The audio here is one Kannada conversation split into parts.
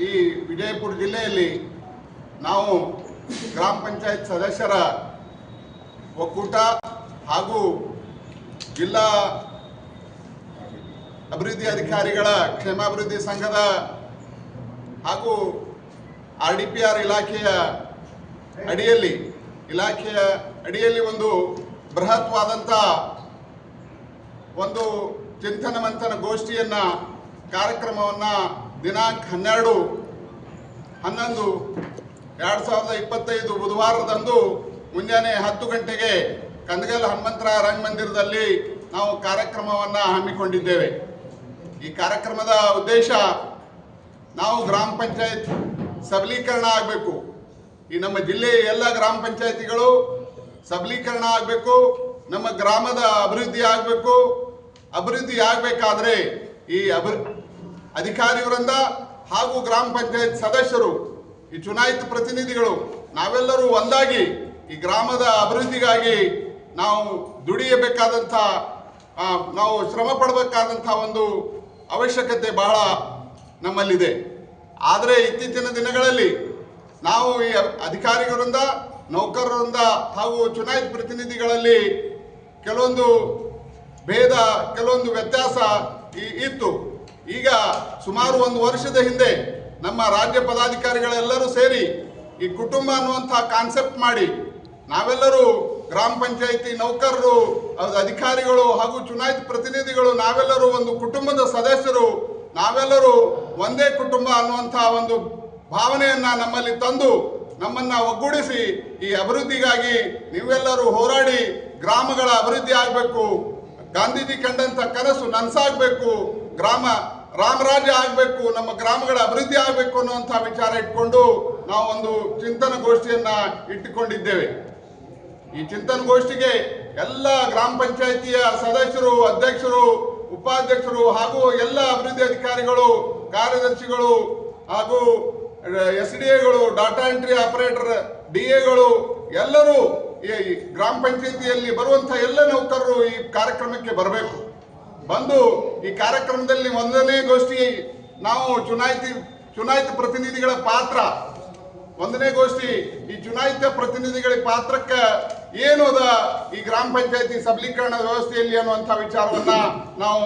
ಈ ವಿಜಯಪುರ ಜಿಲ್ಲೆಯಲ್ಲಿ ನಾವು ಗ್ರಾಮ ಪಂಚಾಯತ್ ಸದಸ್ಯರ ಒಕ್ಕೂಟ ಹಾಗೂ ಜಿಲ್ಲಾ ಅಭಿವೃದ್ಧಿ ಅಧಿಕಾರಿಗಳ ಕ್ಷೇಮಾಭಿವೃದ್ಧಿ ಸಂಘದ ಹಾಗೂ ಆರ್ ಡಿ ಪಿ ಆರ್ ಇಲಾಖೆಯ ಅಡಿಯಲ್ಲಿ ಇಲಾಖೆಯ ಅಡಿಯಲ್ಲಿ ಒಂದು ಬೃಹತ್ವಾದಂಥ ಒಂದು ಚಿಂತನ ಮಂಥನ ಗೋಷ್ಠಿಯನ್ನು ಕಾರ್ಯಕ್ರಮವನ್ನ ದಿನಾಂಕ ಹನ್ನೆರಡು, ಹನ್ನೊಂದು, ಎರಡು ಸಾವಿರದ ಇಪ್ಪತ್ತೈದು ಬುಧವಾರದಂದು ಮುಂಜಾನೆ ಹತ್ತು ಗಂಟೆಗೆ ಕಂದಗಲ್ ಹನುಮಂತರಾಯ ರಂಗಮಂದಿರದಲ್ಲಿ ನಾವು ಕಾರ್ಯಕ್ರಮವನ್ನು ಹಮ್ಮಿಕೊಂಡಿದ್ದೇವೆ. ಈ ಕಾರ್ಯಕ್ರಮದ ಉದ್ದೇಶ ನಾವು ಗ್ರಾಮ ಪಂಚಾಯತ್ ಸಬಲೀಕರಣ ಆಗಬೇಕು. ಈ ನಮ್ಮ ಜಿಲ್ಲೆಯ ಎಲ್ಲ ಗ್ರಾಮ ಪಂಚಾಯತಿಗಳು ಸಬಲೀಕರಣ ಆಗಬೇಕು, ನಮ್ಮ ಗ್ರಾಮದ ಅಭಿವೃದ್ಧಿ ಆಗಬೇಕು. ಅಭಿವೃದ್ಧಿ ಆಗಬೇಕಾದ್ರೆ ಈ ಅಭಿ ಅಧಿಕಾರಿ ವೃಂದ ಹಾಗೂ ಗ್ರಾಮ ಪಂಚಾಯತ್ ಸದಸ್ಯರು, ಈ ಚುನಾಯಿತ ಪ್ರತಿನಿಧಿಗಳು, ನಾವೆಲ್ಲರೂ ಒಂದಾಗಿ ಈ ಗ್ರಾಮದ ಅಭಿವೃದ್ಧಿಗಾಗಿ ನಾವು ದುಡಿಯಬೇಕಾದಂಥ ನಾವು ಶ್ರಮ ಪಡಬೇಕಾದಂಥ ಒಂದು ಅವಶ್ಯಕತೆ ಬಹಳ ನಮ್ಮಲ್ಲಿದೆ. ಆದರೆ ಇತ್ತೀಚಿನ ದಿನಗಳಲ್ಲಿ ನಾವು ಈ ಅಧಿಕಾರಿಗಳಿಂದ, ನೌಕರರಿಂದ ಹಾಗೂ ಚುನಾಯಿತ ಪ್ರತಿನಿಧಿಗಳಲ್ಲಿ ಕೆಲವೊಂದು ಭೇದ, ಕೆಲವೊಂದು ವ್ಯತ್ಯಾಸ ಇತ್ತು. ಈಗ ಸುಮಾರು ಒಂದು ವರ್ಷದ ಹಿಂದೆ ನಮ್ಮ ರಾಜ್ಯ ಪದಾಧಿಕಾರಿಗಳೆಲ್ಲರೂ ಸೇರಿ ಈ ಕುಟುಂಬ ಅನ್ನುವಂಥ ಕಾನ್ಸೆಪ್ಟ್ ಮಾಡಿ ನಾವೆಲ್ಲರೂ ಗ್ರಾಮ ಪಂಚಾಯಿತಿ ನೌಕರರು ಅಧಿಕಾರಿಗಳು ಹಾಗೂ ಚುನಾಯಿತ ಪ್ರತಿನಿಧಿಗಳು ನಾವೆಲ್ಲರೂ ಒಂದು ಕುಟುಂಬದ ಸದಸ್ಯರು. ನಾವೆಲ್ಲರೂ ಒಂದೇ ಕುಟುಂಬ ಅನ್ನುವಂಥ ಒಂದು ಭಾವನೆಯನ್ನ ನಮ್ಮಲ್ಲಿ ತಂದು ನಮ್ಮನ್ನ ಒಗ್ಗೂಡಿಸಿ ಈ ಅಭಿವೃದ್ಧಿಗಾಗಿ ನೀವೆಲ್ಲರೂ ಹೋರಾಡಿ ಗ್ರಾಮಗಳ ಅಭಿವೃದ್ಧಿ ಆಗಬೇಕು. ಗಾಂಧೀಜಿ ಕಂಡಂತ ಕನಸು ನನಸಾಗಬೇಕು. ಗ್ರಾಮ, ರಾಮರಾಜ್ಯ ಆಗಬೇಕು, ನಮ್ಮ ಗ್ರಾಮಗಳ ಅಭಿವೃದ್ಧಿ ಆಗಬೇಕು ಅನ್ನುವಂಥ ವಿಚಾರ ಇಟ್ಕೊಂಡು ನಾವು ಒಂದು ಚಿಂತನ ಗೋಷ್ಠಿಯನ್ನ ಇಟ್ಟುಕೊಂಡಿದ್ದೇವೆ. ಈ ಚಿಂತನ ಗೋಷ್ಠಿಗೆ ಎಲ್ಲ ಗ್ರಾಮ ಪಂಚಾಯಿತಿಯ ಸದಸ್ಯರು, ಅಧ್ಯಕ್ಷರು, ಉಪಾಧ್ಯಕ್ಷರು ಹಾಗೂ ಎಲ್ಲ ಅಭಿವೃದ್ಧಿ ಅಧಿಕಾರಿಗಳು, ಕಾರ್ಯದರ್ಶಿಗಳು ಹಾಗೂ ಎಸ್ ಡಿ ಎಗಳು, ಡಾಟಾ ಎಂಟ್ರಿ ಆಪರೇಟರ್, ಡಿ ಎಗಳು, ಎಲ್ಲರೂ ಈ ಗ್ರಾಮ ಪಂಚಾಯಿತಿಯಲ್ಲಿ ಬರುವಂತಹ ಎಲ್ಲ ನೌಕರರು ಈ ಕಾರ್ಯಕ್ರಮಕ್ಕೆ ಬರಬೇಕು. ಬಂದು ಈ ಕಾರ್ಯಕ್ರಮದಲ್ಲಿ ಒಂದನೇ ಗೋಷ್ಠಿ ನಾವು ಚುನಾಯಿತಿ, ಚುನಾಯಿತ ಪ್ರತಿನಿಧಿಗಳ ಪಾತ್ರ. ಒಂದನೇ ಗೋಷ್ಠಿ ಈ ಚುನಾಯಿತ ಪ್ರತಿನಿಧಿಗಳ ಪಾತ್ರಕ್ಕೆ ಏನು ಅದ ಈ ಗ್ರಾಮ ಪಂಚಾಯತಿ ಸಬಲೀಕರಣ ವ್ಯವಸ್ಥೆಯಲ್ಲಿ ಅನ್ನುವಂಥ ವಿಚಾರವನ್ನ ನಾವು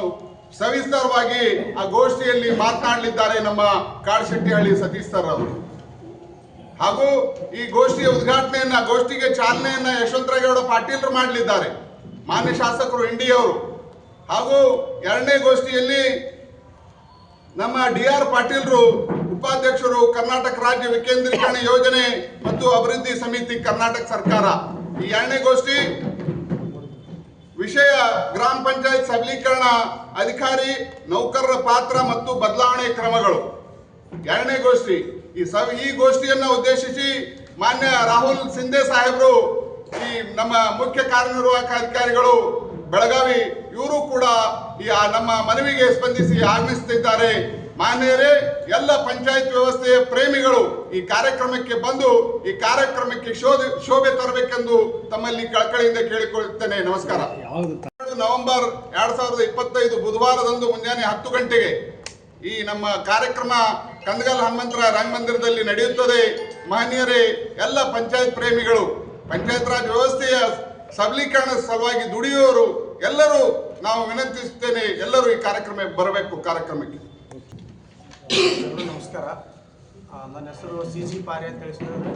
ಸವಿಸ್ತಾರವಾಗಿ ಆ ಗೋಷ್ಠಿಯಲ್ಲಿ ಮಾತನಾಡಲಿದ್ದಾರೆ ನಮ್ಮ ಕಾಡಶೆಟ್ಟಿಹಳ್ಳಿ ಸತೀಶ್ ಸರ್ ಅವರು. ಹಾಗೂ ಈ ಗೋಷ್ಠಿಯ ಉದ್ಘಾಟನೆಯನ್ನ, ಗೋಷ್ಠಿಗೆ ಚಾಲನೆಯನ್ನ ಯಶವಂತರಾಯಗೌಡ ಪಾಟೀಲ್ರು ಮಾಡಲಿದ್ದಾರೆ. ಮಾನ್ಯ ಶಾಸಕರು ಇಂಡಿಯವರು ಹಾಗೂ ಎರಡನೇ ಗೋಷ್ಠಿಯಲ್ಲಿ ನಮ್ಮ ಡಿ ಆರ್ ಪಾಟೀಲ್ರು, ಉಪಾಧ್ಯಕ್ಷರು, ಕರ್ನಾಟಕ ರಾಜ್ಯ ವಿಕೇಂದ್ರೀಕರಣ ಯೋಜನೆ ಮತ್ತು ಅಭಿವೃದ್ಧಿ ಸಮಿತಿ ಕರ್ನಾಟಕ ಸರ್ಕಾರ. ಈ ಎರಡನೇ ಗೋಷ್ಠಿ ವಿಷಯ ಗ್ರಾಮ ಪಂಚಾಯತ್ ಸಬಲೀಕರಣ ಅಧಿಕಾರಿ, ನೌಕರರ ಪಾತ್ರ ಮತ್ತು ಬದಲಾವಣೆ ಕ್ರಮಗಳು. ಎರಡನೇ ಗೋಷ್ಠಿ ಈ ಸಭ ಈ ಗೋಷ್ಠಿಯನ್ನು ಉದ್ದೇಶಿಸಿ ಮಾನ್ಯ ರಾಹುಲ್ ಸಿಂಧೆ ಸಾಹೇಬರು, ಈ ನಮ್ಮ ಮುಖ್ಯ ಕಾರ್ಯನಿರ್ವಾಹಕ ಅಧಿಕಾರಿಗಳು, ಬೆಳಗಾವಿ ಇವರು ಕೂಡ ಈ ನಮ್ಮ ಮನವಿಗೆ ಸ್ಪಂದಿಸಿ ಆಗಮಿಸುತ್ತಿದ್ದಾರೆ. ಮಾನ್ಯರೇ, ಎಲ್ಲ ಪಂಚಾಯತ್ ವ್ಯವಸ್ಥೆಯ ಪ್ರೇಮಿಗಳು ಈ ಕಾರ್ಯಕ್ರಮಕ್ಕೆ ಬಂದು ಈ ಕಾರ್ಯಕ್ರಮಕ್ಕೆ ಶೋಭೆ ತರಬೇಕೆಂದು ತಮ್ಮಲ್ಲಿ ಕಳಕಳಿಯಿಂದ ಕೇಳಿಕೊಳ್ಳುತ್ತೇನೆ. ನಮಸ್ಕಾರ. ನವೆಂಬರ್ ಎರಡ್ ಸಾವಿರದ ಇಪ್ಪತ್ತೈದು ಬುಧವಾರದಂದು ಮುಂಜಾನೆ ಹತ್ತು ಗಂಟೆಗೆ ಈ ನಮ್ಮ ಕಾರ್ಯಕ್ರಮ ಕಂದಗಲ್ ಹನುಮಂತರ ರಂಗಮಂದಿರದಲ್ಲಿ ನಡೆಯುತ್ತದೆ. ಮಾನ್ಯರೇ, ಎಲ್ಲ ಪಂಚಾಯತ್ ಪ್ರೇಮಿಗಳು, ಪಂಚಾಯತ್ ರಾಜ್ ವ್ಯವಸ್ಥೆಯ ಸಬಲೀಕರಣ ಸಲುವಾಗಿ ದುಡಿಯುವವರು ಎಲ್ಲರೂ ನಾವು ವಿನಂತಿಸುತ್ತೇನೆ ಎಲ್ಲರೂ ಈ ಕಾರ್ಯಕ್ರಮ ಬರಬೇಕು, ಕಾರ್ಯಕ್ರಮಕ್ಕೆ. ನಮಸ್ಕಾರ. ನನ್ನ ಹೆಸರು ಸಿ ಸಿ ಪಾರಿ ಅಂತ ಹೇಳಿದ್ರೆ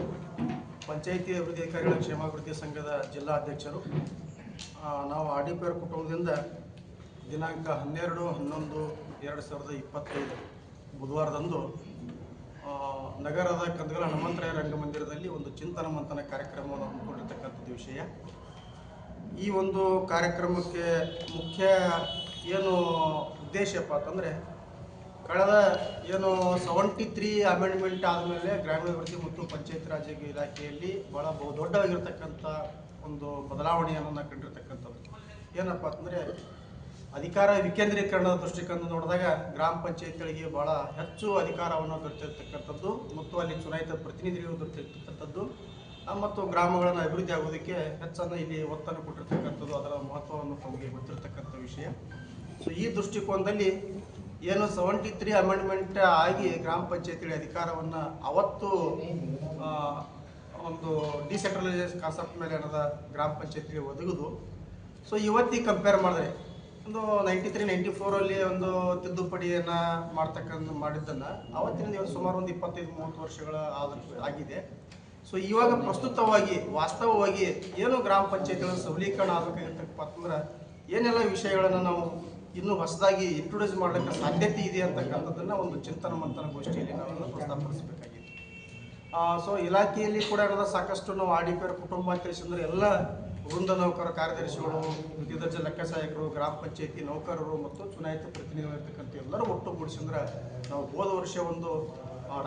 ಪಂಚಾಯಿತಿ ಅಭಿವೃದ್ಧಿ ಅಧಿಕಾರಿಗಳ ಕ್ಷೇಮಾಭಿವೃದ್ಧಿ ಸಂಘದ ಜಿಲ್ಲಾ ಅಧ್ಯಕ್ಷರು. ನಾವು ಆರ್ ಕುಟುಂಬದಿಂದ ದಿನಾಂಕ ಹನ್ನೆರಡು, ಹನ್ನೊಂದು, ಎರಡು ಸಾವಿರದ ಇಪ್ಪತ್ತೈದು ಬುಧವಾರದಂದು ನಗರದ ಕಂದಗಲ ಹನುಮಂತರಾಯ ರಂಗಮಂದಿರದಲ್ಲಿ ಒಂದು ಚಿಂತನ ಮಂಥನ ಕಾರ್ಯಕ್ರಮವನ್ನು ಹಮ್ಮಿಕೊಂಡಿರ್ತಕ್ಕಂಥದ್ದು ವಿಷಯ. ಈ ಒಂದು ಕಾರ್ಯಕ್ರಮಕ್ಕೆ ಮುಖ್ಯ ಏನು ಉದ್ದೇಶಪ್ಪ ಅಂತಂದರೆ, ಕಳೆದ ಏನು ಸೆವೆಂಟಿ ತ್ರೀ ಅಮೆಂಡ್ಮೆಂಟ್ ಆದಮೇಲೆ ಗ್ರಾಮೀಣಾಭಿವೃದ್ಧಿ ಮತ್ತು ಪಂಚಾಯತ್ ರಾಜ್ ಇಲಾಖೆಯಲ್ಲಿ ಭಾಳ ಬಹು ದೊಡ್ಡದಾಗಿರ್ತಕ್ಕಂಥ ಒಂದು ಬದಲಾವಣೆಯನ್ನು ನಾವು ಕಂಡಿರ್ತಕ್ಕಂಥದ್ದು. ಏನಪ್ಪ ಅಂತಂದರೆ, ಅಧಿಕಾರ ವಿಕೇಂದ್ರೀಕರಣದ ದೃಷ್ಟಿಕೋನ ನೋಡಿದಾಗ ಗ್ರಾಮ ಪಂಚಾಯತ್ಗಳಿಗೆ ಭಾಳ ಹೆಚ್ಚು ಅಧಿಕಾರವನ್ನು ದೊರೆತಿರ್ತಕ್ಕಂಥದ್ದು ಮತ್ತು ಅಲ್ಲಿ ಚುನಾಯಿತ ಪ್ರತಿನಿಧಿಗಳು ದೊರೆತಿರ್ತಕ್ಕಂಥದ್ದು. ಮತ್ತು ಗ್ರಾಮಗಳನ್ನು ಅಭಿವೃದ್ಧಿ ಆಗೋದಕ್ಕೆ ಹೆಚ್ಚನ್ನು ಇಲ್ಲಿ ಒತ್ತನ್ನು ಕೊಟ್ಟಿರ್ತಕ್ಕಂಥದ್ದು, ಅದರ ಮಹತ್ವವನ್ನು ತಮಗೆ ಗೊತ್ತಿರತಕ್ಕಂಥ ವಿಷಯ. ಸೊ ಈ ದೃಷ್ಟಿಕೋನದಲ್ಲಿ ಏನು ಸೆವೆಂಟಿ ತ್ರೀ ಅಮೆಂಡ್ಮೆಂಟ್ ಆಗಿ ಗ್ರಾಮ ಪಂಚಾಯತಿಗಳ ಅಧಿಕಾರವನ್ನು ಅವತ್ತು ಒಂದು ಡಿಸೆಂಟ್ರಲೈಸೇಷನ್ ಕಾನ್ಸೆಪ್ಟ್ ಮೇಲೆ ಏನದ ಗ್ರಾಮ ಪಂಚಾಯತಿಗೆ ಒದಗಿದು. ಸೊ ಇವತ್ತಿಗೆ ಕಂಪೇರ್ ಮಾಡಿದ್ರೆ, ಒಂದು ನೈಂಟಿ ತ್ರೀ ನೈಂಟಿ ಫೋರಲ್ಲಿ ಒಂದು ತಿದ್ದುಪಡಿಯನ್ನು ಮಾಡ್ತಕ್ಕಂಥ ಮಾಡಿದ್ದನ್ನು ಅವತ್ತಿನಿಂದ ಇವತ್ತು ಸುಮಾರು ಒಂದು ಇಪ್ಪತ್ತೈದು, ಮೂವತ್ತು ವರ್ಷಗಳ ಆದ ಆಗಿದೆ. ಸೊ ಇವಾಗ ಪ್ರಸ್ತುತವಾಗಿ, ವಾಸ್ತವವಾಗಿ ಏನು ಗ್ರಾಮ ಪಂಚಾಯತ್ಗಳನ್ನು ಸಬಲೀಕರಣ ಆಗಬೇಕಾಗಿರ್ತಕ್ಕಪ್ಪ ಅಂದ್ರೆ ಏನೆಲ್ಲ ವಿಷಯಗಳನ್ನು ನಾವು ಇನ್ನೂ ಹೊಸದಾಗಿ ಇಂಟ್ರೊಡ್ಯೂಸ್ ಮಾಡಲಿಕ್ಕೆ ಸಾಧ್ಯತೆ ಇದೆ ಅಂತಕ್ಕಂಥದ್ದನ್ನು ಒಂದು ಚಿಂತನ ಮಂಥನ ಗೋಷ್ಠಿಯಲ್ಲಿ ನಾವೆಲ್ಲ ಪ್ರಸ್ತಾಪಿಸಬೇಕಾಗಿದೆ ಸೊ ಇಲಾಖೆಯಲ್ಲಿ ಕೂಡ ಸಾಕಷ್ಟು ನಾವು ಆಡಿಪೇರ್ ಕುಟುಂಬ ಅಂತ ತಿಳಿಸಿದ್ರೆ ಎಲ್ಲ ವೃಂದ ನೌಕರ ಕಾರ್ಯದರ್ಶಿಗಳು ದ್ವಿತೀಯ ದರ್ಜೆ ಲೆಕ್ಕ ಸಹಾಯಕರು ಗ್ರಾಮ ಪಂಚಾಯತಿ ನೌಕರರು ಮತ್ತು ಚುನಾಯಿತ ಪ್ರತಿನಿಧಿಗಳು ಇರ್ತಕ್ಕಂಥ ಎಲ್ಲರೂ ಒಟ್ಟುಗೂಡಿಸಿದ್ರೆ ನಾವು ಹೋದ ವರ್ಷ ಒಂದು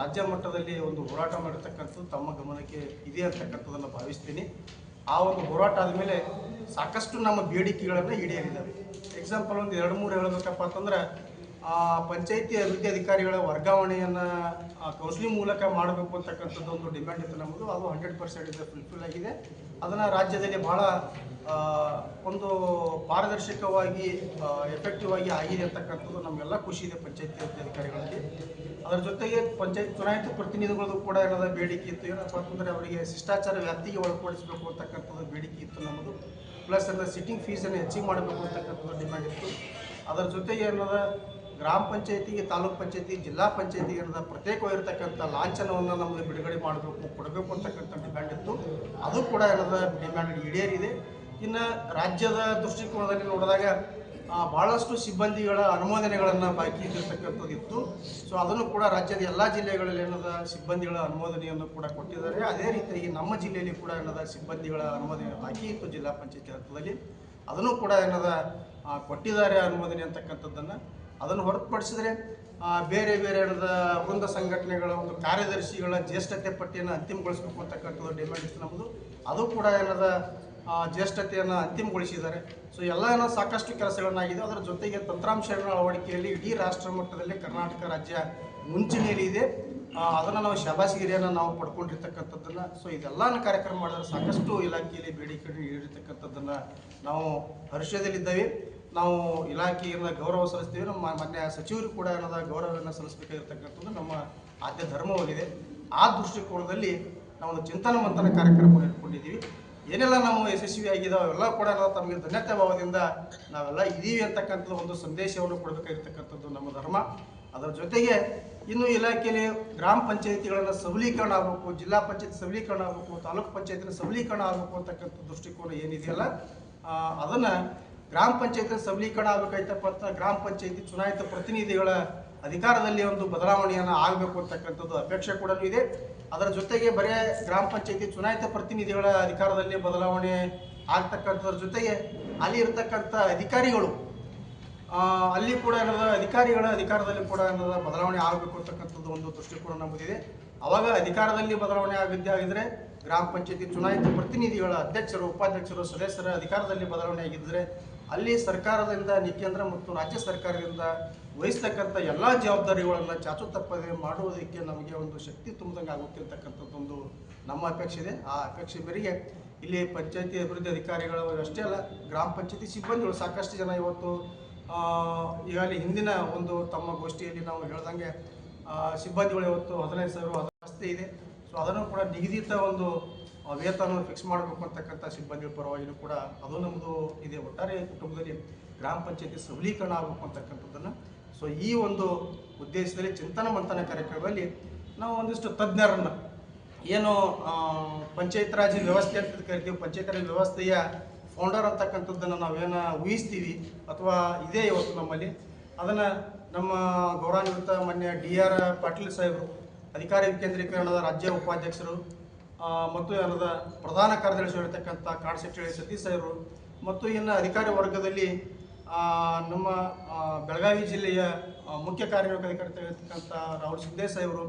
ರಾಜ್ಯ ಮಟ್ಟದಲ್ಲಿ ಒಂದು ಹೋರಾಟ ಮಾಡಿರ್ತಕ್ಕಂಥದ್ದು ತಮ್ಮ ಗಮನಕ್ಕೆ ಇದೆ ಅಂತಕ್ಕಂಥದ್ದನ್ನು ಭಾವಿಸ್ತೀನಿ. ಆ ಒಂದು ಹೋರಾಟ ಆದಮೇಲೆ ಸಾಕಷ್ಟು ನಮ್ಮ ಬೇಡಿಕೆಗಳನ್ನು ಈಡೇರಿದ್ದಾವೆ. ಎಕ್ಸಾಂಪಲ್ ಒಂದು ಎರಡು ಮೂರು ಹೇಳಬೇಕಪ್ಪ ಅಂತಂದ್ರೆ ಆ ಪಂಚಾಯಿತಿ ಅಭಿವೃದ್ಧಿ ಅಧಿಕಾರಿಗಳ ವರ್ಗಾವಣೆಯನ್ನು ಕೌನ್ಸಿಲಿಂಗ್ ಮೂಲಕ ಮಾಡಬೇಕು ಅಂತಕ್ಕಂಥದ್ದು ಒಂದು ಡಿಮ್ಯಾಂಡ್ ಇತ್ತು ನಮ್ಮದು ಅದು ಹಂಡ್ರೆಡ್ ಪರ್ಸೆಂಟ್ ಇದೆ ಫುಲ್ಫಿಲ್ ಆಗಿದೆ. ಅದನ್ನು ರಾಜ್ಯದಲ್ಲಿ ಬಹಳ ಒಂದು ಪಾರದರ್ಶಕವಾಗಿ ಎಫೆಕ್ಟಿವ್ ಆಗಿ ಆಗಿದೆ ಅಂತಕ್ಕಂಥದ್ದು ನಮಗೆಲ್ಲ ಖುಷಿ ಇದೆ ಪಂಚಾಯತಿ ಅಧಿಕಾರಿಗಳಲ್ಲಿ ಅದರ ಜೊತೆಗೆ ಪಂಚಾಯತ್ ಚುನಾಯಿತ ಪ್ರತಿನಿಧಿಗಳದ್ದು ಕೂಡ ಏನದ ಬೇಡಿಕೆ ಇತ್ತು. ಏನಪ್ಪ ಅಂತಂದರೆ ಅವರಿಗೆ ಶಿಷ್ಟಾಚಾರ ವ್ಯಾಪ್ತಿಗೆ ಒಳಪಡಿಸಬೇಕು ಅಂತಕ್ಕಂಥದ್ದು ಬೇಡಿಕೆ ಇತ್ತು ನಮ್ಮದು ಪ್ಲಸ್ ಅಂದರೆ ಸಿಟ್ಟಿಂಗ್ ಫೀಸನ್ನು ಹೆಚ್ಚಿಗೆ ಮಾಡಬೇಕು ಅಂತಕ್ಕಂಥದ್ದು ಡಿಮ್ಯಾಂಡ್ ಇತ್ತು. ಅದರ ಜೊತೆಗೆ ಏನದ ಗ್ರಾಮ ಪಂಚಾಯತಿಗೆ, ತಾಲೂಕ್ ಪಂಚಾಯತಿ, ಜಿಲ್ಲಾ ಪಂಚಾಯತಿಗೆ ಏನದ ಪ್ರತ್ಯೇಕವಾಗಿರ್ತಕ್ಕಂಥ ಲಾಂಛನವನ್ನು ನಮಗೆ ಬಿಡುಗಡೆ ಮಾಡಬೇಕು, ಕೊಡಬೇಕು ಅಂತಕ್ಕಂಥ ಡಿಮ್ಯಾಂಡ್ ಇತ್ತು. ಅದು ಕೂಡ ಏನದ ಡಿಮ್ಯಾಂಡ್ ಈಡೇರಿದೆ. ಇನ್ನು ರಾಜ್ಯದ ದೃಷ್ಟಿಕೋನದಲ್ಲಿ ನೋಡಿದಾಗ ಭಾಳಷ್ಟು ಸಿಬ್ಬಂದಿಗಳ ಅನುಮೋದನೆಗಳನ್ನು ಬಾಕಿ ಇದ್ದಿರ್ತಕ್ಕಂಥದ್ದು ಇತ್ತು. ಸೊ ಅದನ್ನು ಕೂಡ ರಾಜ್ಯದ ಎಲ್ಲ ಜಿಲ್ಲೆಗಳಲ್ಲಿ ಏನದ ಸಿಬ್ಬಂದಿಗಳ ಅನುಮೋದನೆಯನ್ನು ಕೂಡ ಕೊಟ್ಟಿದ್ದಾರೆ. ಅದೇ ರೀತಿಯಾಗಿ ನಮ್ಮ ಜಿಲ್ಲೆಯಲ್ಲಿ ಕೂಡ ಏನದ ಸಿಬ್ಬಂದಿಗಳ ಅನುಮೋದನೆ ಬಾಕಿ ಇತ್ತು ಜಿಲ್ಲಾ ಪಂಚಾಯತಿ ಹಂತದಲ್ಲಿ. ಅದನ್ನು ಕೂಡ ಏನದ ಕೊಟ್ಟಿದ್ದಾರೆ ಅನುಮೋದನೆ ಅಂತಕ್ಕಂಥದ್ದನ್ನು. ಅದನ್ನು ಹೊರತುಪಡಿಸಿದರೆ ಬೇರೆ ಬೇರೆ ವೃಂದ ಸಂಘಟನೆಗಳ ಒಂದು ಕಾರ್ಯದರ್ಶಿಗಳ ಜ್ಯೇಷ್ಠತೆ ಪಟ್ಟಿಯನ್ನು ಅಂತಿಮಗೊಳಿಸಬೇಕು ಡಿಮ್ಯಾಂಡ್ ಇತ್ತು ನಮ್ಮದು ಅದು ಕೂಡ ಏನದ ಜ್ಯೇಷ್ಠತೆಯನ್ನು ಅಂತಿಮಗೊಳಿಸಿದ್ದಾರೆ. ಸೊ ಎಲ್ಲ ಏನೋ ಸಾಕಷ್ಟು ಕೆಲಸಗಳನ್ನಾಗಿದೆ. ಅದರ ಜೊತೆಗೆ ತಂತ್ರಾಂಶಗಳ ಅಳವಡಿಕೆಯಲ್ಲಿ ಇಡೀ ರಾಷ್ಟ್ರ ಮಟ್ಟದಲ್ಲಿ ಕರ್ನಾಟಕ ರಾಜ್ಯ ಮುಂಚೂಣಿಯಲ್ಲಿದೆ ಅದನ್ನು ನಾವು ಶಬಾಸಿಗಿರಿಯನ್ನು ನಾವು ಪಡ್ಕೊಂಡಿರ್ತಕ್ಕಂಥದ್ದನ್ನು ಸೊ ಇದೆಲ್ಲ ಕಾರ್ಯಕ್ರಮ ಮಾಡಿದ್ರೆ ಸಾಕಷ್ಟು ಇಲಾಖೆಯಲ್ಲಿ ಬೇಡಿಕೆ ನೀಡಿರ್ತಕ್ಕಂಥದ್ದನ್ನು ನಾವು ಹರ್ಷದಲ್ಲಿದ್ದೇವೆ. ನಾವು ಇಲಾಖೆಯಿಂದ ಗೌರವ ಸಲ್ಲಿಸ್ತೀವಿ, ನಮ್ಮ ಮಾನ್ಯ ಸಚಿವರು ಕೂಡ ಏನದ ಗೌರವವನ್ನು ಸಲ್ಲಿಸಬೇಕಾಗಿರ್ತಕ್ಕಂಥದ್ದು ನಮ್ಮ ಆದ್ಯ ಧರ್ಮವಾಗಿದೆ ಆ ದೃಷ್ಟಿಕೋನದಲ್ಲಿ ನಾವು ಒಂದು ಚಿಂತನ ಮಂಥನ ಕಾರ್ಯಕ್ರಮವನ್ನು ಇಟ್ಕೊಂಡಿದ್ದೀವಿ. ಏನೆಲ್ಲ ನಾವು ಯಶಸ್ವಿಯಾಗಿದ್ದಾವೆ ಅವೆಲ್ಲ ಕೂಡ ನಾವು ತಮಗೆ ಧನ್ಯತೆ ಭಾವದಿಂದ ನಾವೆಲ್ಲ ಇದ್ದೀವಿ ಅಂತಕ್ಕಂಥದ್ದು ಒಂದು ಸಂದೇಶವನ್ನು ಕೊಡಬೇಕಾಗಿರ್ತಕ್ಕಂಥದ್ದು ನಮ್ಮ ಧರ್ಮ. ಅದರ ಜೊತೆಗೆ ಇನ್ನು ಇಲಾಖೆಯಲ್ಲಿ ಗ್ರಾಮ ಪಂಚಾಯಿತಿಗಳನ್ನು ಸಬಲೀಕರಣ ಆಗಬೇಕು, ಜಿಲ್ಲಾ ಪಂಚಾಯತ್ ಸಬಲೀಕರಣ ಆಗಬೇಕು, ತಾಲೂಕು ಪಂಚಾಯತಿನ ಸಬಲೀಕರಣ ಆಗಬೇಕು ಅಂತಕ್ಕಂಥ ದೃಷ್ಟಿಕೋನ ಏನಿದೆಯಲ್ಲ ಅದನ್ನ ಗ್ರಾಮ ಪಂಚಾಯತ್ ಸಬಲೀಕರಣ ಆಗಬೇಕಾಯ್ತಪ್ಪ ಅಂತ ಗ್ರಾಮ ಪಂಚಾಯತಿ ಚುನಾಯಿತ ಪ್ರತಿನಿಧಿಗಳ ಅಧಿಕಾರದಲ್ಲಿ ಒಂದು ಬದಲಾವಣೆಯನ್ನು ಆಗಬೇಕು ಅಂತಕ್ಕಂಥದ್ದು ಅಪೇಕ್ಷೆ ಕೂಡ ಇದೆ. ಅದರ ಜೊತೆಗೆ ಬರೇ ಗ್ರಾಮ ಪಂಚಾಯತಿ ಚುನಾಯಿತ ಪ್ರತಿನಿಧಿಗಳ ಅಧಿಕಾರದಲ್ಲಿ ಬದಲಾವಣೆ ಆಗ್ತಕ್ಕಂಥದ್ರ ಜೊತೆಗೆ ಅಲ್ಲಿ ಇರತಕ್ಕಂಥ ಅಧಿಕಾರಿಗಳು ಅಲ್ಲಿ ಕೂಡ ಏನದ, ಅಧಿಕಾರಿಗಳ ಅಧಿಕಾರದಲ್ಲಿ ಕೂಡ ಏನದ ಬದಲಾವಣೆ ಆಗಬೇಕು ಅಂತಕ್ಕಂಥದ್ದು ಒಂದು ದೃಷ್ಟಿಕೋನ ನಮ್ಮದಿದೆ. ಅವಾಗ ಅಧಿಕಾರದಲ್ಲಿ ಬದಲಾವಣೆ ಆಗಿದ್ದೇ ಆಗಿದ್ರೆ ಗ್ರಾಮ ಪಂಚಾಯತಿ ಚುನಾಯಿತ ಪ್ರತಿನಿಧಿಗಳ ಅಧ್ಯಕ್ಷರು, ಉಪಾಧ್ಯಕ್ಷರು, ಸದಸ್ಯರ ಅಧಿಕಾರದಲ್ಲಿ ಬದಲಾವಣೆ ಆಗಿದ್ದರೆ ಅಲ್ಲಿ ಸರ್ಕಾರದಿಂದ ಕೇಂದ್ರ ಮತ್ತು ರಾಜ್ಯ ಸರ್ಕಾರದಿಂದ ವಹಿಸ್ತಕ್ಕಂಥ ಎಲ್ಲ ಜವಾಬ್ದಾರಿಗಳನ್ನು ಚಾಚು ತಪ್ಪದೆ ಮಾಡುವುದಕ್ಕೆ ನಮಗೆ ಒಂದು ಶಕ್ತಿ ತುಂಬಿದಂಗೆ ಆಗುತ್ತಿರ್ತಕ್ಕಂಥದ್ದೊಂದು ನಮ್ಮ ಅಪೇಕ್ಷೆ ಇದೆ. ಆ ಅಪೇಕ್ಷೆ ಮೇರೆಗೆ ಇಲ್ಲಿ ಪಂಚಾಯತಿ ಅಭಿವೃದ್ಧಿ ಅಧಿಕಾರಿಗಳು ಅಷ್ಟೇ ಅಲ್ಲ, ಗ್ರಾಮ ಪಂಚಾಯತಿ ಸಿಬ್ಬಂದಿಗಳು ಸಾಕಷ್ಟು ಜನ ಇವತ್ತು ಈಗಾಗಲೇ ಹಿಂದಿನ ಒಂದು ತಮ್ಮ ಗೋಷ್ಠಿಯಲ್ಲಿ ನಾವು ಹೇಳ್ದಂಗೆ ಸಿಬ್ಬಂದಿಗಳು ಇವತ್ತು ಹದಿನೈದು ಸಾವಿರ ಇದೆ. ಸೊ ಅದನ್ನು ಕೂಡ ನಿಗದಿತ ಒಂದು ವೇತನ ಫಿಕ್ಸ್ ಮಾಡಬೇಕು ಅಂತಕ್ಕಂಥ ಸಿಬ್ಬಂದಿ ಪರವಾಗಿಯೂ ಕೂಡ ಅದು ನಮ್ಮದು ಇದೆ. ಒಟ್ಟಾರೆ ಕುಟುಂಬದಲ್ಲಿ ಗ್ರಾಮ ಪಂಚಾಯತಿ ಸಬಲೀಕರಣ ಆಗಬೇಕು ಅಂತಕ್ಕಂಥದ್ದನ್ನು. ಸೊ ಈ ಒಂದು ಉದ್ದೇಶದಲ್ಲಿ ಚಿಂತನ ಮಂಥನ ಕಾರ್ಯಕ್ರಮದಲ್ಲಿ ನಾವು ಒಂದಿಷ್ಟು ತಜ್ಞರನ್ನು ಏನು ಪಂಚಾಯತ್ ರಾಜ್ ವ್ಯವಸ್ಥೆ ಅಂತ ಕರಿತೀವಿ. ಪಂಚಾಯತ್ ರಾಜ್ ವ್ಯವಸ್ಥೆಯ ಫೌಂಡರ್ ಅಂತಕ್ಕಂಥದ್ದನ್ನು ನಾವೇನು ಊಹಿಸ್ತೀವಿ ಅಥವಾ ಇದೇ ಇವತ್ತು ನಮ್ಮಲ್ಲಿ. ಅದನ್ನು ನಮ್ಮ ಗೌರವಾನ್ವಿತ ಮಾನ್ಯ ಡಿ ಆರ್ ಪಾಟೀಲ್ ಸಾಹೇಬರು, ಅಧಿಕಾರಿ ವಿಕೇಂದ್ರೀಕರಣದ ರಾಜ್ಯ ಉಪಾಧ್ಯಕ್ಷರು ಮತ್ತು ಅದರ ಪ್ರಧಾನ ಕಾರ್ಯದರ್ಶಿ ಇರತಕ್ಕಂಥ ಕಾಡಶೆಟ್ಟಿ ಸತೀಶ್ ಅವರು ಮತ್ತು ಇನ್ನು ಅಧಿಕಾರಿ ವರ್ಗದಲ್ಲಿ ನಮ್ಮ ಬೆಳಗಾವಿ ಜಿಲ್ಲೆಯ ಮುಖ್ಯ ಕಾರ್ಯನಿರ್ವಾಹಕ ಇರತಕ್ಕಂಥ ರಾಹುಲ್ ಸಿದ್ದೇಶ್ ಅವರು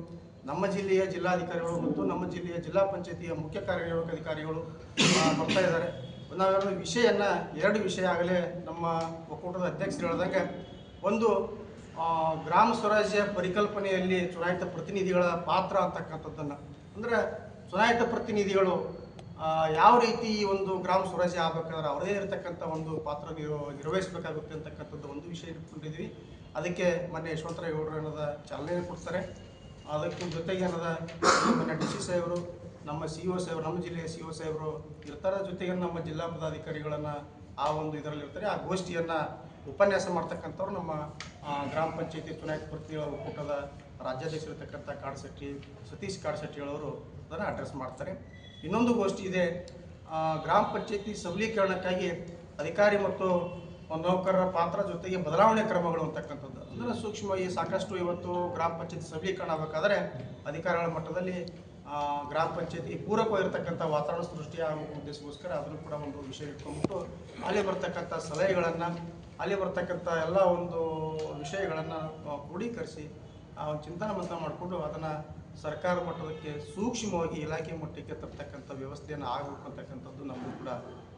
ನಮ್ಮ ಜಿಲ್ಲೆಯ ಜಿಲ್ಲಾಧಿಕಾರಿಗಳು ಮತ್ತು ನಮ್ಮ ಜಿಲ್ಲೆಯ ಜಿಲ್ಲಾ ಪಂಚಾಯತಿಯ ಮುಖ್ಯ ಕಾರ್ಯನಿರ್ವಾಹಕ ಅಧಿಕಾರಿಗಳು ಬರ್ತಾ ಇದ್ದಾರೆ. ನಾವೆರಡು ವಿಷಯನ ಎರಡು ವಿಷಯ ಆಗಲೇ ನಮ್ಮ ಒಕ್ಕೂಟದ ಅಧ್ಯಕ್ಷರು ಹೇಳ್ದಂಗೆ, ಒಂದು ಗ್ರಾಮ ಸ್ವರಾಜ್ಯ ಪರಿಕಲ್ಪನೆಯಲ್ಲಿ ಚುನಾಯಿತ ಪ್ರತಿನಿಧಿಗಳ ಪಾತ್ರ ಅಂತಕ್ಕಂಥದ್ದನ್ನು. ಅಂದರೆ ಚುನಾಯಿತ ಪ್ರತಿನಿಧಿಗಳು ಯಾವ ರೀತಿ ಈ ಒಂದು ಗ್ರಾಮ ಸ್ವರಾಜ್ಯ ಆಗಬೇಕಾದ್ರೆ ಅವರದೇ ಇರತಕ್ಕಂಥ ಒಂದು ಪಾತ್ರ ನಿರ್ವ ನಿರ್ವಹಿಸಬೇಕಾಗುತ್ತೆ ಅಂತಕ್ಕಂಥದ್ದು ಒಂದು ವಿಷಯ ಇಟ್ಕೊಂಡಿದ್ವಿ ಅದಕ್ಕೆ ಮೊನ್ನೆ ಯಶವಂತರೇಗೌಡರು ಏನದ ಚಾಲನೆ ಕೊಡ್ತಾರೆ. ಅದಕ್ಕೆ ಜೊತೆಗೆ ಏನದ ಮೊನ್ನೆ ಡಿ ಸಿ ಸಾಹೇಬರು ನಮ್ಮ ಸಿ ಒ ಸಾಹೇಬರು ನಮ್ಮ ಜಿಲ್ಲೆಯ ಸಿ ಒ ಸಾಹೇಬರು ಇರ್ತಾರೆ. ಜೊತೆಗೆ ನಮ್ಮ ಜಿಲ್ಲಾ ಪದಾಧಿಕಾರಿಗಳನ್ನು ಆ ಒಂದು ಇದರಲ್ಲಿ ಇರ್ತಾರೆ. ಆ ಗೋಷ್ಠಿಯನ್ನು ಉಪನ್ಯಾಸ ಮಾಡ್ತಕ್ಕಂಥವ್ರು ನಮ್ಮ ಗ್ರಾಮ ಪಂಚಾಯತಿ ಚುನಾಯಿತ ಪ್ರತಿನಿಧಿಗಳ ಒಕ್ಕೂಟದ ರಾಜ್ಯಾಧ್ಯಕ್ಷರಿರ್ತಕ್ಕಂಥ ಕಾಡಶೆಟ್ಟಿ ಸತೀಶ್ ಕಾಡಶೆಟ್ಟಿಗಳವರು ಅದನ್ನು ಅಡ್ರೆಸ್ ಮಾಡ್ತಾರೆ. ಇನ್ನೊಂದು ಗೋಷ್ಠಿ ಇದೆ ಗ್ರಾಮ ಪಂಚಾಯತಿ ಸಬಲೀಕರಣಕ್ಕಾಗಿ ಅಧಿಕಾರಿ ಮತ್ತು ನೌಕರರ ಪಾತ್ರ ಜೊತೆಗೆ ಬದಲಾವಣೆ ಕ್ರಮಗಳು ಅಂತಕ್ಕಂಥದ್ದು. ಅಂದರೆ ಸೂಕ್ಷ್ಮವಾಗಿ ಸಾಕಷ್ಟು ಇವತ್ತು ಗ್ರಾಮ ಪಂಚಾಯತಿ ಸಬಲೀಕರಣ ಆಗಬೇಕಾದ್ರೆ ಅಧಿಕಾರಿಗಳ ಮಟ್ಟದಲ್ಲಿ ಗ್ರಾಮ ಪಂಚಾಯತಿ ಪೂರಕವಾಗಿರ್ತಕ್ಕಂಥ ವಾತಾವರಣ ಸೃಷ್ಟಿ ಆಗೋ ಉದ್ದೇಶಕ್ಕೋಸ್ಕರ ಅದನ್ನು ಕೂಡ ಒಂದು ವಿಷಯ ಇಟ್ಕೊಂಡ್ಬಿಟ್ಟು ಅಲ್ಲಿ ಬರ್ತಕ್ಕಂಥ ಸಲಹೆಗಳನ್ನು, ಅಲ್ಲಿ ಬರ್ತಕ್ಕಂಥ ಎಲ್ಲ ಒಂದು ವಿಷಯಗಳನ್ನು ಕ್ರೋಢೀಕರಿಸಿ ಆ ಒಂದು ಚಿಂತನೆ ಮಂಥನ ಮಾಡಿಕೊಂಡು ಅದನ್ನು ಸರ್ಕಾರ ಮಟ್ಟದಕ್ಕೆ ಸೂಕ್ಷ್ಮವಾಗಿ ಇಲಾಖೆ ಮಟ್ಟಕ್ಕೆ ತರ್ತಕ್ಕಂಥ ವ್ಯವಸ್ಥೆಯನ್ನು ಆಗಬೇಕು ಅಂತಕ್ಕಂಥದ್ದು ನಮ್ಮದು ಕೂಡ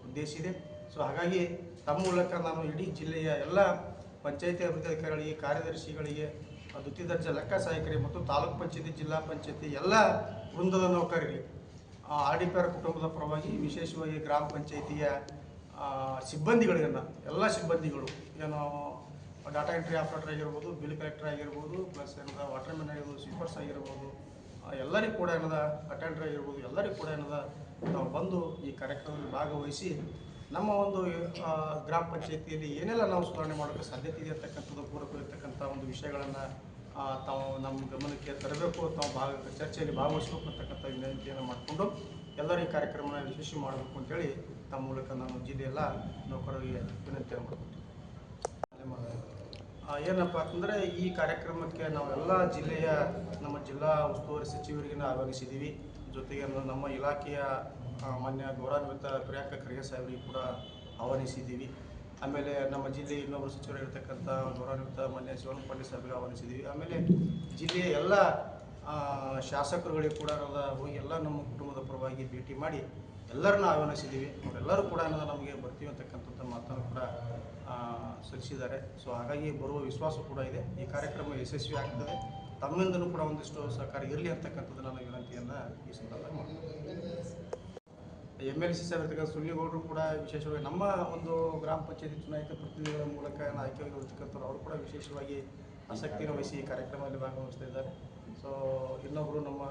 ಉದ್ದೇಶ ಇದೆ. ಸೊ ಹಾಗಾಗಿ ತಮ್ಮ ಮೂಲಕ ನಾನು ಇಡೀ ಜಿಲ್ಲೆಯ ಎಲ್ಲ ಪಂಚಾಯಿತಿ ಅಭಿವೃದ್ಧಿ ಅಧಿಕಾರಿಗಳಿಗೆ, ಕಾರ್ಯದರ್ಶಿಗಳಿಗೆ ದ್ವಿತೀಯ ದರ್ಜೆ ಲೆಕ್ಕ ಸಹಾಯಕರಿಗೆ ಮತ್ತು ತಾಲೂಕು ಪಂಚಾಯತಿ, ಜಿಲ್ಲಾ ಪಂಚಾಯತಿ ಎಲ್ಲ ವೃಂದದ ನೌಕರರಿಗೆ ಡಿ ಕುಟುಂಬದ ಪರವಾಗಿ ವಿಶೇಷವಾಗಿ ಗ್ರಾಮ ಪಂಚಾಯಿತಿಯ ಸಿಬ್ಬಂದಿಗಳಿಗೆಲ್ಲ ಎಲ್ಲ ಸಿಬ್ಬಂದಿಗಳು, ಏನು ಡಾಟಾ ಎಂಟ್ರಿ ಆಪರೇಟರ್ ಆಗಿರ್ಬೋದು ಬಿಲ್ ಕಲೆಕ್ಟರ್ ಆಗಿರ್ಬೋದು ಪ್ಲಸ್ ಏನದ ವಾಟರ್ ಮ್ಯಾನ್ ಆಗಿರ್ಬೋದು ಸ್ವೀಪರ್ಸ್ ಆಗಿರ್ಬೋದು ಎಲ್ಲರಿಗೂ ಕೂಡ ಏನದ ಅಟೆಂಡರ್ ಆಗಿರ್ಬೋದು ಎಲ್ಲರಿಗೂ ಕೂಡ ಏನದ ನಾವು ಬಂದು ಈ ಕಾರ್ಯಕ್ರಮದಲ್ಲಿ ಭಾಗವಹಿಸಿ ನಮ್ಮ ಒಂದು ಗ್ರಾಮ ಪಂಚಾಯತಿಯಲ್ಲಿ ಏನೆಲ್ಲ ನಾವು ಸುಧಾರಣೆ ಮಾಡೋಕ್ಕೆ ಸಾಧ್ಯತೆ ಇದೆ ಅಂತಕ್ಕಂಥದ್ದು ಪೂರಕ ಇರ್ತಕ್ಕಂಥ ಒಂದು ವಿಷಯಗಳನ್ನು ತಾವು ನಮ್ಮ ಗಮನಕ್ಕೆ ತರಬೇಕು ತಾವು ಭಾಗ ಚರ್ಚೆಯಲ್ಲಿ ಭಾಗವಹಿಸಬೇಕು ಅಂತಕ್ಕಂಥ ವಿನಂತಿಯನ್ನು ಮಾಡಿಕೊಂಡು ಎಲ್ಲರೂ ಈ ಕಾರ್ಯಕ್ರಮನ ಯಶಸ್ವಿ ಮಾಡಬೇಕು ಅಂತೇಳಿ ತಮ್ಮ ಮೂಲಕ ನಾನು ಜಿಲ್ಲೆಯೆಲ್ಲ ನೌಕರರಿಗೆ ವಿನಂತಿಯನ್ನು ಮಾಡಿಕೊಂಡು ಆ, ಏನಪ್ಪ ಅಂತಂದರೆ ಈ ಕಾರ್ಯಕ್ರಮಕ್ಕೆ ನಾವೆಲ್ಲ ಜಿಲ್ಲೆಯ ನಮ್ಮ ಜಿಲ್ಲಾ ಉಸ್ತುವಾರಿ ಸಚಿವರಿಗೆ ಆಹ್ವಾನಿಸಿದ್ದೀವಿ ಜೊತೆಗೆ ನಮ್ಮ ಇಲಾಖೆಯ ಮಾನ್ಯ ಗೌರವಾನ್ವಿತ ಪ್ರಿಯಾಂಕ ಖರ್ಗೆ ಸಾಹೇಬರಿಗೆ ಕೂಡ ಆಹ್ವಾನಿಸಿದ್ದೀವಿ ಆಮೇಲೆ ನಮ್ಮ ಜಿಲ್ಲೆಯ ಇನ್ನೊಬ್ಬರು ಸಚಿವರಾಗಿರ್ತಕ್ಕಂಥ ಗೌರವಾನ್ವಿತ ಮಾನ್ಯ ಶಿವನ್ ಪಾಂಡೆ ಸಾಹೇಬರಿಗೆ ಆಹ್ವಾನಿಸಿದ್ದೀವಿ ಆಮೇಲೆ ಜಿಲ್ಲೆಯ ಎಲ್ಲ ಶಾಸಕರುಗಳಿಗೆ ಕೂಡ ಹೋಗಿ ಎಲ್ಲ ನಮ್ಮ ಕುಟುಂಬದ ಪರವಾಗಿ ಭೇಟಿ ಮಾಡಿ ಎಲ್ಲರನ್ನ ಆಹ್ವಾನಿಸಿದ್ದೀವಿ ಅವರೆಲ್ಲರೂ ಕೂಡ ನಮಗೆ ಬರ್ತೀವಿ ಅಂತಕ್ಕಂಥದ್ದು ಮಾತನ್ನು ಕೂಡ ಸಲ್ಲಿಸಿದ್ದಾರೆ. ಸೊ ಹಾಗಾಗಿ ಬರುವ ವಿಶ್ವಾಸ ಕೂಡ ಇದೆ. ಈ ಕಾರ್ಯಕ್ರಮ ಯಶಸ್ವಿ ಆಗ್ತದೆ. ತಮ್ಮಿಂದಲೂ ಕೂಡ ಒಂದಿಷ್ಟು ಸಹಕಾರ ಇರಲಿ ಅಂತಕ್ಕಂಥದ್ದು ನನ್ನ ವಿನಂತಿಯನ್ನು ಈ ಸಂದರ್ಭದಲ್ಲಿ ಮಾಡ್ತೀನಿ. ಎಂ ಎಲ್ ಸಿ ಇರ್ತಕ್ಕಂಥ ಸುಳ್ಳಿಗೌಡರು ಕೂಡ ವಿಶೇಷವಾಗಿ ನಮ್ಮ ಒಂದು ಗ್ರಾಮ ಪಂಚಾಯತಿ ಚುನಾಯಿತ ಪ್ರತಿನಿಧಿಗಳ ಮೂಲಕ ಆಯ್ಕೆಯಾಗಿರ್ತಕ್ಕಂಥವ್ರು ಅವರು ಕೂಡ ವಿಶೇಷವಾಗಿ ಆಸಕ್ತಿಯನ್ನು ವಹಿಸಿ ಈ ಕಾರ್ಯಕ್ರಮದಲ್ಲಿ ಭಾಗವಹಿಸ್ತಾ ಇದ್ದಾರೆ. ಸೊ ಇನ್ನೊಬ್ಬರು ನಮ್ಮ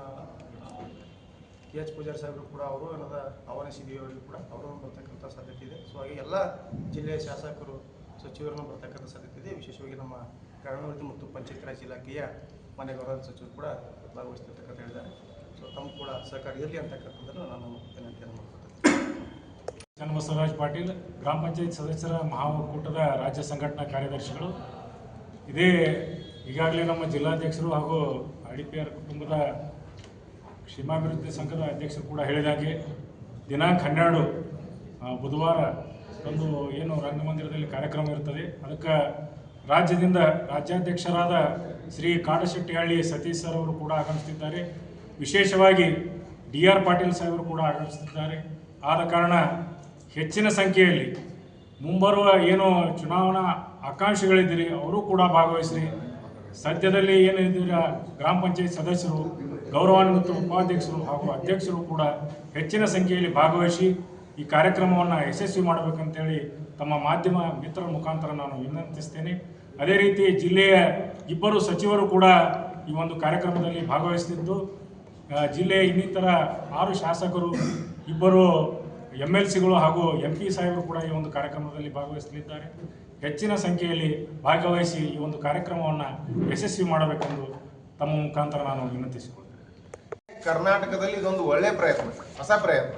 ಕೆ ಎಚ್ ಪೂಜಾರಿ ಸಾಹೇಬರು ಕೂಡ ಅವರು ಏನದ ಅವರಿಗೂ ಕೂಡ ಅವರು ಬರ್ತಕ್ಕಂಥ ಸಾಧ್ಯತೆ ಇದೆ. ಸೊ ಹಾಗೆ ಎಲ್ಲ ಜಿಲ್ಲೆಯ ಶಾಸಕರು, ಸಚಿವರನ್ನು ಬರ್ತಕ್ಕಂಥ ಸಾಧ್ಯತೆ ಇದೆ. ವಿಶೇಷವಾಗಿ ನಮ್ಮ ಗ್ರಾಮೀಣಾಭಿವೃದ್ಧಿ ಮತ್ತು ಪಂಚಾಯತ್ ರಾಜ್ ಇಲಾಖೆಯ ಮನೆ ಗೌರವ ಸಚಿವರು ಕೂಡ ಭಾಗವಹಿಸ್ತಿರ್ತಕ್ಕಂಥ ಹೇಳಿದ್ದಾರೆ. ಸೊ ತಮ್ಮ ಕೂಡ ಸಹಕಾರ ಇರಲಿ ಅಂತಕ್ಕಂಥದ್ದನ್ನು ನಾನು ವಿನಂತಿಯನ್ನು ಮಾಡ್ಕೊಳ್ತೇನೆ. ಚನ್ನಬಸವರಾಜ್ ಪಾಟೀಲ್, ಗ್ರಾಮ ಪಂಚಾಯತ್ ಸದಸ್ಯರ ಮಹಾ ಒಕ್ಕೂಟದ ರಾಜ್ಯ ಸಂಘಟನಾ ಕಾರ್ಯದರ್ಶಿಗಳು. ಇದೇ ಈಗಾಗಲೇ ನಮ್ಮ ಜಿಲ್ಲಾಧ್ಯಕ್ಷರು ಹಾಗೂ ಐ ಕುಟುಂಬದ ಕ್ಷೇಮಾಭಿವೃದ್ಧಿ ಸಂಘದ ಅಧ್ಯಕ್ಷರು ಕೂಡ ಹೇಳಿದಾಗೆ ದಿನಾಂಕ ಹನ್ನೆರಡು ಬುಧವಾರ ಒಂದು ಏನು ರಂಗಮಂದಿರದಲ್ಲಿ ಕಾರ್ಯಕ್ರಮ ಇರ್ತದೆ ಅದಕ್ಕೆ ರಾಜ್ಯದಿಂದ ರಾಜ್ಯಾಧ್ಯಕ್ಷರಾದ ಶ್ರೀ ಕಾಡಶೆಟ್ಟಿಹಳ್ಳಿ ಸತೀಶ್ ಸರ್ ಅವರು ಕೂಡ ಆಗಮಿಸ್ತಿದ್ದಾರೆ ವಿಶೇಷವಾಗಿ ಡಿ ಆರ್ ಪಾಟೀಲ್ ಸಾಹೇಬರು ಕೂಡ ಆಗಮಿಸ್ತಿದ್ದಾರೆ ಆದ ಕಾರಣ ಹೆಚ್ಚಿನ ಸಂಖ್ಯೆಯಲ್ಲಿ ಮುಂಬರುವ ಏನು ಚುನಾವಣಾ ಆಕಾಂಕ್ಷಿಗಳಿದ್ದೀರಿ, ಅವರು ಕೂಡ ಭಾಗವಹಿಸ್ರಿ. ಸದ್ಯದಲ್ಲಿ ಏನಿದ್ದೀರ ಗ್ರಾಮ ಪಂಚಾಯತ್ ಸದಸ್ಯರು, ಗೌರವಾನ್ವಿತ ಉಪಾಧ್ಯಕ್ಷರು ಹಾಗೂ ಅಧ್ಯಕ್ಷರು ಕೂಡ ಹೆಚ್ಚಿನ ಸಂಖ್ಯೆಯಲ್ಲಿ ಭಾಗವಹಿಸಿ ಈ ಕಾರ್ಯಕ್ರಮವನ್ನು ಯಶಸ್ವಿ ಮಾಡಬೇಕಂತೇಳಿ ತಮ್ಮ ಮಾಧ್ಯಮ ಮಿತ್ರರ ಮುಖಾಂತರ ನಾನು ವಿನಂತಿಸ್ತೇನೆ. ಅದೇ ರೀತಿ ಜಿಲ್ಲೆಯ ಇಬ್ಬರು ಸಚಿವರು ಕೂಡ ಈ ಒಂದು ಕಾರ್ಯಕ್ರಮದಲ್ಲಿ ಭಾಗವಹಿಸುತ್ತಿದ್ದು ಜಿಲ್ಲೆಯ ಇನ್ನಿತರ ಆರು ಶಾಸಕರು, ಇಬ್ಬರು ಎಂ ಎಲ್ ಸಿಗಳು ಹಾಗೂ ಎಂ ಪಿ ಸಾಹೇಬರು ಕೂಡ ಈ ಒಂದು ಕಾರ್ಯಕ್ರಮದಲ್ಲಿ ಭಾಗವಹಿಸಲಿದ್ದಾರೆ. ಹೆಚ್ಚಿನ ಸಂಖ್ಯೆಯಲ್ಲಿ ಭಾಗವಹಿಸಿ ಈ ಒಂದು ಕಾರ್ಯಕ್ರಮವನ್ನು ಯಶಸ್ವಿ ಮಾಡಬೇಕೆಂದು ತಮ್ಮ ಮುಖಾಂತರ ನಾನು ವಿನಂತಿಸಿಕೊಳ್ತೇನೆ. ಕರ್ನಾಟಕದಲ್ಲಿ ಇದೊಂದು ಒಳ್ಳೆ ಪ್ರಯತ್ನ ಹೊಸ ಪ್ರಯತ್ನ.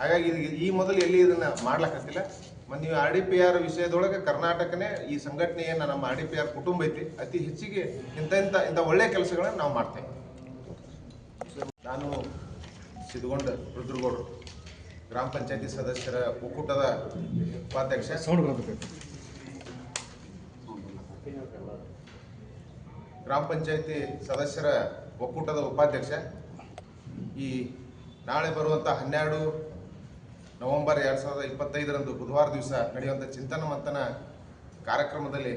ಹಾಗಾಗಿ ಇದು ಈ ಮೊದಲು ಎಲ್ಲಿ ಇದನ್ನು ಮಾಡ್ಲಕ್ಕತ್ತಿಲ್ಲ ಮತ್ತು ನೀವು ಆರ್ ಡಿ ಪಿ ಆರ್ ವಿಷಯದೊಳಗೆ ಕರ್ನಾಟಕನೇ ಈ ಸಂಘಟನೆಯನ್ನು ನಮ್ಮ ಆರ್ ಡಿ ಪಿ ಆರ್ ಕುಟುಂಬ ಐತಿ ಅತಿ ಹೆಚ್ಚಿಗೆ ಇಂಥ ಇಂಥ ಇಂಥ ಒಳ್ಳೆ ಕೆಲಸಗಳನ್ನು ನಾವು ಮಾಡ್ತೇವೆ. ನಾನು ಸಿದ್ಧಗೊಂಡ ರುದ್ರಗೌಡರು ಗ್ರಾಮ ಪಂಚಾಯತಿ ಸದಸ್ಯರ ಒಕ್ಕೂಟದ ಉಪಾಧ್ಯಕ್ಷ. ಗ್ರಾಮ ಪಂಚಾಯತಿ ಸದಸ್ಯರ ಒಕ್ಕೂಟದ ಉಪಾಧ್ಯಕ್ಷ. ಈ ನಾಳೆ ಬರುವಂಥ ಹನ್ನೆರಡು ನವೆಂಬರ್ ಎರಡು ಸಾವಿರದ ಇಪ್ಪತ್ತೈದರಂದು ಬುಧವಾರ ದಿವಸ ನಡೆಯುವಂಥ ಚಿಂತನ ಮಂಥನ ಕಾರ್ಯಕ್ರಮದಲ್ಲಿ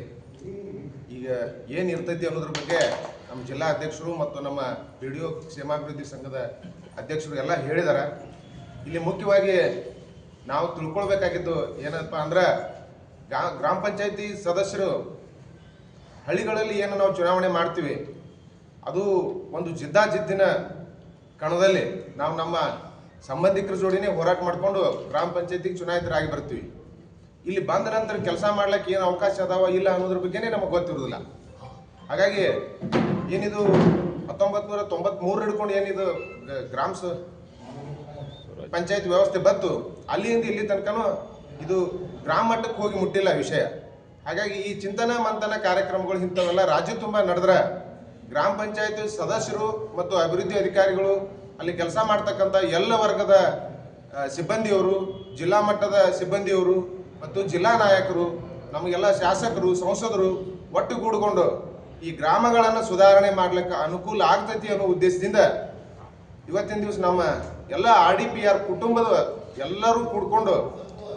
ಈಗ ಏನು ಇರ್ತೈತಿ ಅನ್ನೋದ್ರ ಬಗ್ಗೆ ನಮ್ಮ ಜಿಲ್ಲಾ ಅಧ್ಯಕ್ಷರು ಮತ್ತು ನಮ್ಮ ಬಿ ಡಿ ಒ ಕ್ಷೇಮಾಭಿವೃದ್ಧಿ ಸಂಘದ ಅಧ್ಯಕ್ಷರು ಎಲ್ಲ ಹೇಳಿದ್ದಾರೆ ಇಲ್ಲಿ ಮುಖ್ಯವಾಗಿ ನಾವು ತಿಳ್ಕೊಳ್ಬೇಕಾಗಿದ್ದು ಏನಪ್ಪ ಅಂದ್ರೆ ಗ್ರಾ- ಗ್ರಾಮ ಪಂಚಾಯತಿ ಸದಸ್ಯರು ಹಳ್ಳಿಗಳಲ್ಲಿ ಏನು ನಾವು ಚುನಾವಣೆ ಮಾಡ್ತೀವಿ, ಅದು ಒಂದು ಜಿದ್ದಾಜಿದ್ದಿನ ಕಣದಲ್ಲಿ ನಾವು ನಮ್ಮ ಸಂಬಂಧಿಕರ ಜೋಡಿನೇ ಹೋರಾಟ ಮಾಡಿಕೊಂಡು ಗ್ರಾಮ ಪಂಚಾಯತಿಗೆ ಚುನಾಯಿತರಾಗಿ ಬರ್ತೀವಿ. ಇಲ್ಲಿ ಬಂದ ನಂತರ ಕೆಲಸ ಮಾಡ್ಲಿಕ್ಕೆ ಏನು ಅವಕಾಶ ಅದಾವ ಇಲ್ಲ ಅನ್ನೋದ್ರ ಬಗ್ಗೆನೇ ನಮಗೆ ಗೊತ್ತಿರೋದಿಲ್ಲ ಹಾಗಾಗಿ ಏನಿದು ಹತ್ತೊಂಬತ್ತು ನೂರ ತೊಂಬತ್ಮೂರು ಹಿಡ್ಕೊಂಡು ಏನಿದು ಗ್ರಾಮ ಪಂಚಾಯತ್ ವ್ಯವಸ್ಥೆ ಬಂತು, ಅಲ್ಲಿಂದ ಇಲ್ಲಿ ತನಕನೂ ಇದು ಗ್ರಾಮ ಮಟ್ಟಕ್ಕೆ ಹೋಗಿ ಮುಟ್ಟಿಲ್ಲ ವಿಷಯ. ಹಾಗಾಗಿ ಈ ಚಿಂತನ ಮಂಥನ ಕಾರ್ಯಕ್ರಮಗಳು ಇಂಥವೆಲ್ಲ ರಾಜ್ಯ ತುಂಬ ನಡೆದ್ರೆ ಗ್ರಾಮ ಪಂಚಾಯತ್ ಸದಸ್ಯರು ಮತ್ತು ಅಭಿವೃದ್ಧಿ ಅಧಿಕಾರಿಗಳು ಅಲ್ಲಿ ಕೆಲಸ ಮಾಡ್ತಕ್ಕಂಥ ಎಲ್ಲ ವರ್ಗದ ಸಿಬ್ಬಂದಿಯವರು, ಜಿಲ್ಲಾ ಮಟ್ಟದ ಸಿಬ್ಬಂದಿಯವರು ಮತ್ತು ಜಿಲ್ಲಾ ನಾಯಕರು, ನಮಗೆಲ್ಲ ಶಾಸಕರು, ಸಂಸದರು ಒಟ್ಟುಗೂಡಿಕೊಂಡು ಈ ಗ್ರಾಮಗಳನ್ನು ಸುಧಾರಣೆ ಮಾಡ್ಲಿಕ್ಕೆ ಅನುಕೂಲ ಆಗ್ತೈತಿ ಅನ್ನೋ ಉದ್ದೇಶದಿಂದ ಇವತ್ತಿನ ದಿವಸ ನಮ್ಮ ಎಲ್ಲ ಆರ್ ಡಿ ಪಿ ಆರ್ ಕುಟುಂಬದ ಎಲ್ಲರೂ ಕೂಡ್ಕೊಂಡು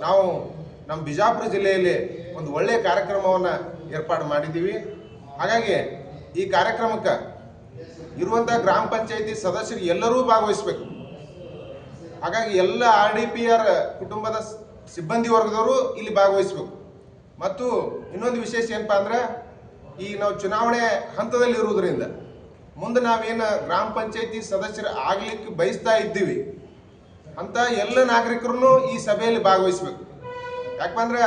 ನಾವು ನಮ್ಮ ಬಿಜಾಪುರ ಜಿಲ್ಲೆಯಲ್ಲಿ ಒಂದು ಒಳ್ಳೆಯ ಕಾರ್ಯಕ್ರಮವನ್ನು ಏರ್ಪಾಡು ಮಾಡಿದ್ದೀವಿ. ಹಾಗಾಗಿ ಈ ಕಾರ್ಯಕ್ರಮಕ್ಕೆ ಇರುವಂಥ ಗ್ರಾಮ ಪಂಚಾಯಿತಿ ಸದಸ್ಯರು ಎಲ್ಲರೂ ಭಾಗವಹಿಸಬೇಕು. ಹಾಗಾಗಿ ಎಲ್ಲ ಆರ್ ಡಿ ಪಿ ಆರ್ ಕುಟುಂಬದ ಸಿಬ್ಬಂದಿ ವರ್ಗದವರು ಇಲ್ಲಿ ಭಾಗವಹಿಸಬೇಕು. ಮತ್ತು ಇನ್ನೊಂದು ವಿಶೇಷ ಏನಪ್ಪ ಅಂದ್ರೆ ಈ ನಾವು ಚುನಾವಣೆ ಹಂತದಲ್ಲಿ ಇರುವುದರಿಂದ ಮುಂದೆ ನಾವೇನು ಗ್ರಾಮ ಪಂಚಾಯತಿ ಸದಸ್ಯರು ಆಗ್ಲಿಕ್ಕೆ ಬಯಸ್ತಾ ಇದ್ದೀವಿ. ಅಂತ ಎಲ್ಲ ನಾಗರಿಕರು ಈ ಸಭೆಯಲ್ಲಿ ಭಾಗವಹಿಸಬೇಕು. ಯಾಕಂದ್ರೆ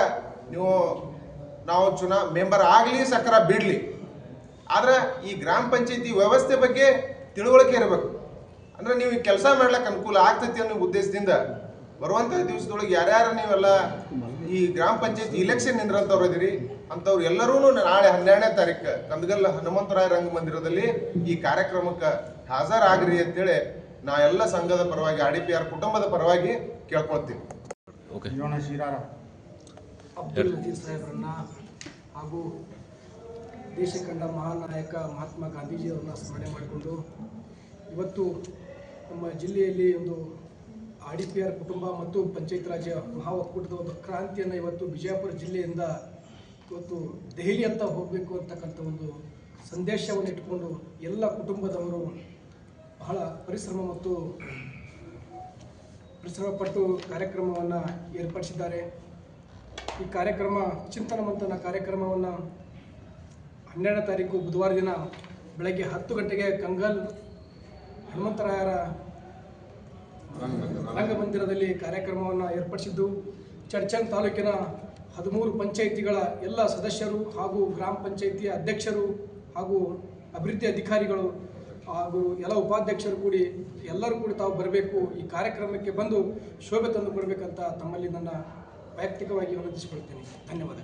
ನೀವು ನಾವು ಚುನಾ ಮೆಂಬರ್ ಆಗಲಿ ಸಕ್ಕರ ಬಿಡಲಿ. ಆದರೆ ಈ ಗ್ರಾಮ ಪಂಚಾಯತಿ ವ್ಯವಸ್ಥೆ ಬಗ್ಗೆ ತಿಳುವಳಿಕೆ ಇರಬೇಕು. ಅಂದ್ರೆ ನೀವು ಕೆಲಸ ಮಾಡ್ಲಿಕ್ಕೆ ಅನುಕೂಲ ಆಗ್ತೈತಿ ಅನ್ನೋ ಉದ್ದೇಶದಿಂದ ಬರುವಂಥ ದಿವಸದೊಳಗೆ ಯಾರ್ಯಾರು ನೀವೆಲ್ಲ ಈ ಗ್ರಾಮ ಪಂಚಾಯತಿ ಇಲೆಕ್ಷನ್ ನಿಂದ್ರಂಥವ್ರು ಇದ್ದೀರಿ ಅಂಥವ್ರು ಎಲ್ಲರೂ ನಾಳೆ ಹನ್ನೆರಡನೇ ತಾರೀಕು ಕಂದಗಲ್ ಹನುಮಂತರಾಯ ರಂಗಮಂದಿರದಲ್ಲಿ ಈ ಕಾರ್ಯಕ್ರಮಕ್ಕೆ ಹಾಜರಾಗ್ರಿ ಅಂತೇಳಿ ನಾ ಎಲ್ಲ ಸಂಘದ ಪರವಾಗಿ ಆರ್ ಡಿ ಪಿ ಆರ್ ಕುಟುಂಬದ ಪರವಾಗಿ ಕೇಳ್ಕೊಳ್ತೀನಿ. ಅಬ್ದುಲ್ ನಜೀರ್ ಸಾಹೇಬ್ರನ್ನ ಹಾಗೂ ದೇಶ ಕಂಡ ಮಹಾನ್ ನಾಯಕ ಮಹಾತ್ಮ ಗಾಂಧೀಜಿಯವರನ್ನ ಸ್ಮರಣೆ ಮಾಡಿಕೊಂಡು ಇವತ್ತು ನಮ್ಮ ಜಿಲ್ಲೆಯಲ್ಲಿ ಒಂದು ಆರ್ ಡಿ ಪಿ ಆರ್ ಕುಟುಂಬ ಮತ್ತು ಪಂಚಾಯತ್ ರಾಜ್ಯ ಮಹಾ ಒಕ್ಕೂಟದ ಒಂದು ಕ್ರಾಂತಿಯನ್ನು ಇವತ್ತು ಬಿಜಾಪುರ ಜಿಲ್ಲೆಯಿಂದ ಇವತ್ತು ದೆಹಲಿಯತ್ತ ಹೋಗಬೇಕು ಅಂತಕ್ಕಂಥ ಒಂದು ಸಂದೇಶವನ್ನು ಇಟ್ಕೊಂಡು ಎಲ್ಲ ಕುಟುಂಬದವರು ಬಹಳ ಪರಿಶ್ರಮ ಮತ್ತು ಪರಿಶ್ರಮಪಟ್ಟು ಕಾರ್ಯಕ್ರಮವನ್ನು ಏರ್ಪಡಿಸಿದ್ದಾರೆ. ಈ ಕಾರ್ಯಕ್ರಮ ಚಿಂತನ ಮಂಥನ ಕಾರ್ಯಕ್ರಮವನ್ನು ಹನ್ನೆರಡನೇ ತಾರೀಕು ಬುಧವಾರ ದಿನ ಬೆಳಗ್ಗೆ ಹತ್ತು ಗಂಟೆಗೆ ಕಂಗಲ್ ಹನುಮಂತರಾಯರ ರಂಗಮಂದಿರದಲ್ಲಿ ಕಾರ್ಯಕ್ರಮವನ್ನು ಏರ್ಪಡಿಸಿದ್ದು, ಚರ್ಚನ್ ತಾಲೂಕಿನ ಹದಿಮೂರು ಪಂಚಾಯಿತಿಗಳ ಎಲ್ಲ ಸದಸ್ಯರು ಹಾಗೂ ಗ್ರಾಮ ಪಂಚಾಯಿತಿಯ ಅಧ್ಯಕ್ಷರು ಹಾಗೂ ಅಭಿವೃದ್ಧಿ ಅಧಿಕಾರಿಗಳು ಹಾಗೂ ಎಲ್ಲ ಉಪಾಧ್ಯಕ್ಷರು ಕೂಡಿ ಎಲ್ಲರೂ ಕೂಡಿ ತಾವು ಬರಬೇಕು. ಈ ಕಾರ್ಯಕ್ರಮಕ್ಕೆ ಬಂದು ಶೋಭೆ ತಂದು ಕೊಡಬೇಕಂತ ತಮ್ಮಲ್ಲಿ ನನ್ನ ವೈಯಕ್ತಿಕವಾಗಿ ವಿನಂತಿಸಿಕೊಳ್ತೇನೆ ಧನ್ಯವಾದ